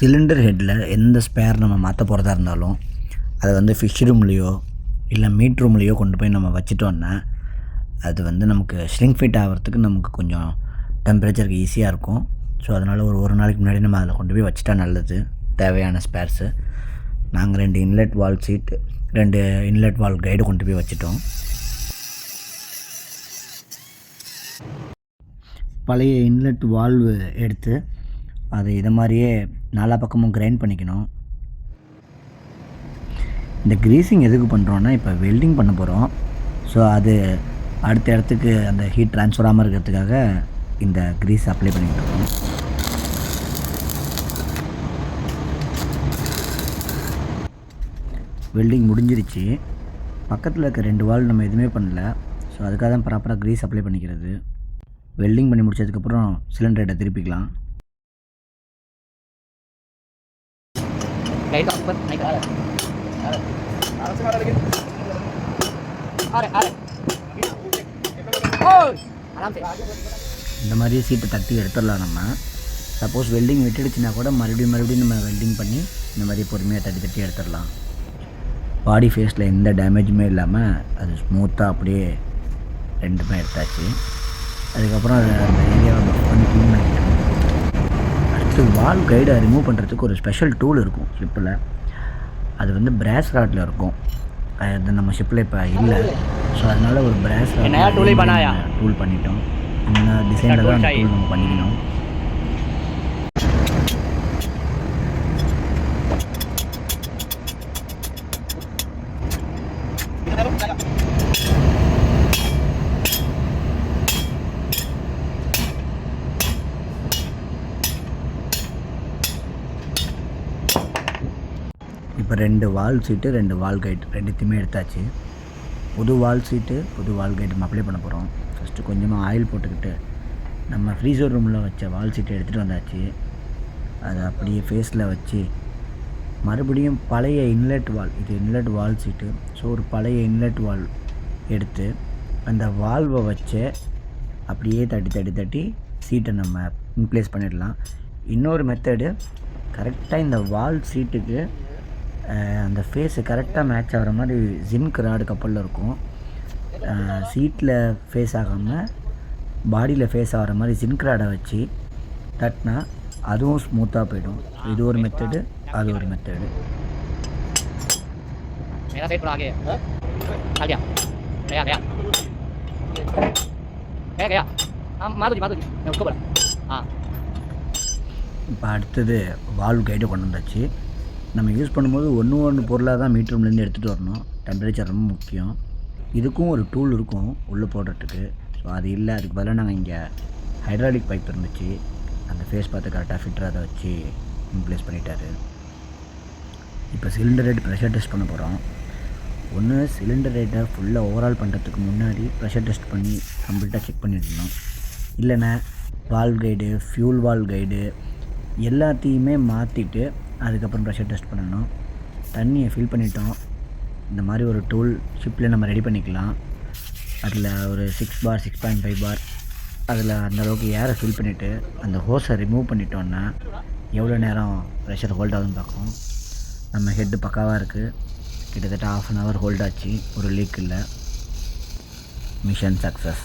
Cylinder ஹெட்டில் எந்த spare நம்ம மாற்ற போகிறதா இருந்தாலும் அதை வந்து ஃபிஷ் ரூம்லேயோ இல்லை மீட் ரூம்லேயோ கொண்டு போய் நம்ம வச்சிட்டோன்னா அது வந்து நமக்கு ஸ்லிங் ஃபிட் ஆகிறதுக்கு நமக்கு கொஞ்சம் டெம்பரேச்சருக்கு ஈஸியாக இருக்கும். ஸோ அதனால் ஒரு ஒரு நாளைக்கு முன்னாடி நம்ம அதில் கொண்டு போய் வச்சிட்டா நல்லது. தேவையான ஸ்பேர்ஸு நாங்கள் ரெண்டு இன்லெட் வால் சீட் ரெண்டு இன்லெட் வால் கைடு கொண்டு போய் வச்சிட்டோம். பழைய இன்லெட் வால்வு எடுத்து அது இதை மாதிரியே நாலா பக்கமும் கிரைண்ட் பண்ணிக்கணும். இந்த க்ரீஸிங் எதுக்கு பண்ணுறோன்னா இப்போ வெல்டிங் பண்ண போகிறோம் ஸோ அது அடுத்த இடத்துக்கு அந்த ஹீட் ட்ரான்ஸ்ஃபர் ஆகாமல் இருக்கிறதுக்காக இந்த க்ரீஸ் அப்ளை பண்ணிக்கிட்டு இருக்கோம். வெல்டிங் முடிஞ்சிருச்சு. பக்கத்தில் இருக்க ரெண்டு வால் நம்ம எதுவுமே பண்ணல. ஸோ அதுக்காக தான் ப்ராப்பராக க்ரீஸ் அப்ளை பண்ணிக்கிறது. வெல்டிங் பண்ணி முடிச்சதுக்கப்புறம் சிலிண்டரை திருப்பிக்கலாம். लाइट का ऊपर नहीं करा अरे अरे ओ आराम से இந்த மாதிரி சீட்டை தட்டி எடுத்துடலாம் நம்ம சப்போஸ் வெல்டிங் விட்டுடுச்சுன்னா கூட மறுபடியும் மறுபடியும் நம்ம வெல்டிங் பண்ணி இந்த மாதிரி பொறுமையாக தட்டி தட்டி எடுத்துடலாம் பாடி ஃபேஸில் எந்த டேமேஜுமே இல்லாமல் அது ஸ்மூத்தாக அப்படியே ரெண்டுமே எடுத்தாச்சு அதுக்கப்புறம் அதை அந்த ஏரியாவை அடுத்து வால் கைடை ரிமூவ் பண்ணுறதுக்கு ஒரு ஸ்பெஷல் டூல் இருக்கும் ஷிப்பில் அது வந்து பிராஸ் ராட்டில் இருக்கும். அது நம்ம ஷிப்பில் இப்போ இல்லை. ஸோ அதனால் ஒரு பிராஸ் ராட் டூல் பண்ணிட்டோம். இந்த டிசைனில் தான் டூல் நம்ம பண்ணிக்கணும். இப்போ ரெண்டு வால் சீட்டு ரெண்டு வால் கைட் ரெண்டுத்தையுமே எடுத்தாச்சு. புது வால் சீட்டு புது வால் கைட் நம்ம அப்ளை பண்ண போகிறோம் ஃபஸ்ட்டு கொஞ்சமாக ஆயில் போட்டுக்கிட்டு நம்ம ஃப்ரீசர் ரூமில் வச்ச வால் சீட்டை எடுத்துகிட்டு வந்தாச்சு. அதை அப்படியே ஃபேஸில் வச்சு மறுபடியும் பழைய இன்லெட் வால் இது இன்லெட் வால் சீட்டு ஸோ ஒரு பழைய இன்லெட் வால் எடுத்து அந்த வால்வை வச்சு அப்படியே தட்டி தட்டி தட்டி சீட்டை நம்ம இன்ப்ளேஸ் பண்ணிடலாம். இன்னொரு மெத்தடு கரெக்டாக இந்த வால் சீட்டுக்கு அந்த ஃபேஸு கரெக்டாக மேட்ச் ஆகிற மாதிரி ஜின்க் ராடு கப்பலில் இருக்கும் சீட்டில் ஃபேஸ் ஆகாமல் பாடியில் ஃபேஸ் ஆகிற மாதிரி ஜின்க் ராடை வச்சு தட்டினா அதுவும் ஸ்மூத்தாக போயிடும் இது ஒரு மெத்தடு அது ஒரு மெத்தடு मेरा साइड थोड़ा आगे है आ गया गया गया गया गया हाँ माधु जी माधु जी मैं उसको बोला हाँ இப்போ அடுத்தது வால்வ் கைடு கொண்டு வந்தாச்சு நம்ம யூஸ் பண்ணும்போது ஒன்று ஒன்று பொருளாக தான் மீட் ரூம்லேருந்து எடுத்துகிட்டு வரணும். டெம்பரேச்சர் ரொம்ப முக்கியம். இதுக்கும் ஒரு டூல் இருக்கும் உள்ளே போடுறதுக்கு. ஸோ அது இல்லை அதுக்கு பதிலாக நாங்கள் இங்கே ஹைட்ராலிக் பைப் இருந்துச்சு. அந்த ஃபேஸ் பார்த்து கரெக்டாக ஃபிட்டராக அதை வச்சு இம்ப்ளேஸ் பண்ணிட்டாரு. இப்போ சிலிண்டர் ரேட் ப்ரெஷர் டெஸ்ட் பண்ண போகிறோம் ஒன்று சிலிண்டர் ரேட்டை ஃபுல்லாக ஓவரால் பண்ணுறதுக்கு முன்னாடி ப்ரெஷர் டெஸ்ட் பண்ணி கம்ப்ளீட்டாக செக் பண்ணிடணும். இல்லைன்னா valve guide fuel valve guide எல்லாத்தையுமே மாற்றிட்டு அதுக்கப்புறம் ப்ரெஷர் டெஸ்ட் பண்ணணும். தண்ணியை ஃபில் பண்ணிட்டோம். இந்த மாதிரி ஒரு டூல் ஷிப்பில் நம்ம ரெடி பண்ணிக்கலாம். அதில் ஒரு six bar six point five bar அதில் அந்த அளவுக்கு ஏரை ஃபில் பண்ணிவிட்டு அந்த ஹோஸை ரிமூவ் பண்ணிட்டோன்னா எவ்வளோ நேரம் ப்ரெஷர் ஹோல்ட் ஆகுதுன்னு பார்க்கும் நம்ம ஹெட்டு பக்காவாக இருக்குது கிட்டத்தட்ட ஆஃப் அன் ஹவர் ஹோல்ட் ஆச்சு. ஒரு லீக் இல்லை. Mission success